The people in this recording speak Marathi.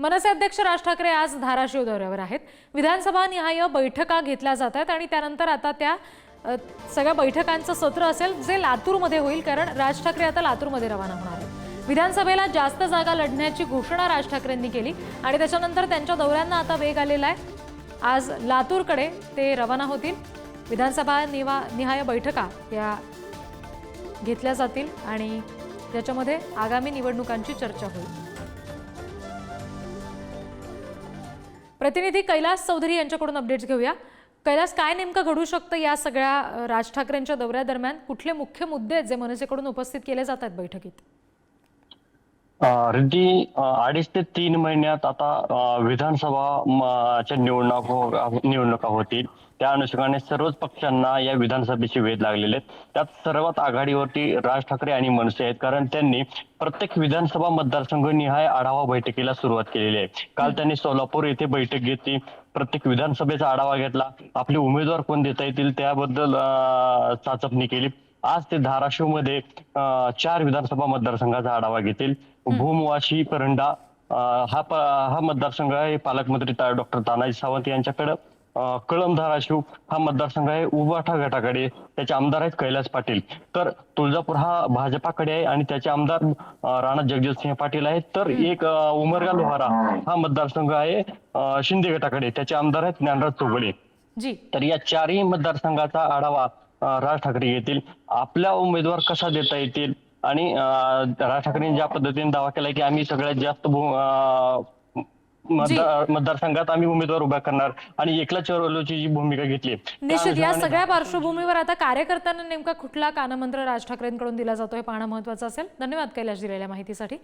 मनसे अध्यक्ष राज ठाकरे आज धाराशिव दौऱ्यावर आहेत. विधानसभा निहाय बैठका घेतल्या जात आहेत आणि त्यानंतर आता त्या सगळ्या बैठकांचं सत्र असेल जे लातूरमध्ये होईल कारण राज ठाकरे आता लातूरमध्ये रवाना होणार आहेत. विधानसभेला जास्त जागा लढण्याची घोषणा राज ठाकरेंनी केली आणि त्याच्यानंतर त्यांच्या दौऱ्यांना आता वेग आलेला आहे. आज लातूरकडे ते रवाना होतील. विधानसभा निवा निहाय बैठका या घेतल्या जातील आणि त्याच्यामध्ये आगामी निवडणुकांची चर्चा होईल. प्रतिनिधी कैलास चौधरी यांच्याकडून अपडेट्स घेऊया. कैलास काय नेमकं घडू शकतं या सगळ्या राज ठाकरेंच्या दौऱ्यादरम्यान? कुठले मुख्य मुद्दे आहेत जे मनसेकडून उपस्थित केले जातात बैठकीत? रिद्धी अडीच ते तीन महिन्यात आता विधानसभा च्या निवडणुका हो, निवडणुका होतील. त्या अनुषंगाने सर्वच पक्षांना या विधानसभेचे वेध लागलेले आहेत त्यात सर्वात आघाडीवरती राज ठाकरे आणि मनसे आहेत. कारण त्यांनी प्रत्येक विधानसभा मतदारसंघ निहाय आढावा बैठकीला सुरुवात केलेली आहे. काल त्यांनी सोलापूर येथे बैठक घेतली. प्रत्येक विधानसभेचा आढावा घेतला. आपले उमेदवार कोण देता येतील त्याबद्दल चाचपणी केली. आज ते धाराशिवमध्ये चार विधानसभा मतदारसंघाचा आढावा घेतील. भूमवाशी परंडा हा हा मतदारसंघ आहे पालकमंत्री डॉक्टर तानाजी सावंत यांच्याकडे. अं, कळंब धाराशिव हा मतदारसंघ आहे. उबाठा गटाकडे त्याचे आमदार आहेत कैलास पाटील. तर तुळजापूर हा भाजपाकडे आहे आणि त्याचे आमदार राणा जगजितसिंह पाटील आहेत. तर एक उमरगा लोहारा हा मतदारसंघ आहे. शिंदे गटाकडे त्याचे आमदार आहेत ज्ञानराज चौगडे तर या चारही मतदारसंघाचा आढावा राज ठाकरे घेतील आपला उमेदवार कसा देता येतील? आणि राज ठाकरेंनी ज्या पद्धतीने दावा केलाय की आम्ही सगळ्यात जास्त मतदारसंघात आम्ही उमेदवार उभा करणार आणि एकला चरोलोची जी भूमिका घेतली निश्चित या सगळ्या पार्श्वभूमीवर आता कार्यकर्त्यांना नेमका कुठला कानमंत्र राज ठाकरेंकडून दिला जातो हे पाहणं महत्वाचं असेल. धन्यवाद कैलास दिलेल्या माहितीसाठी.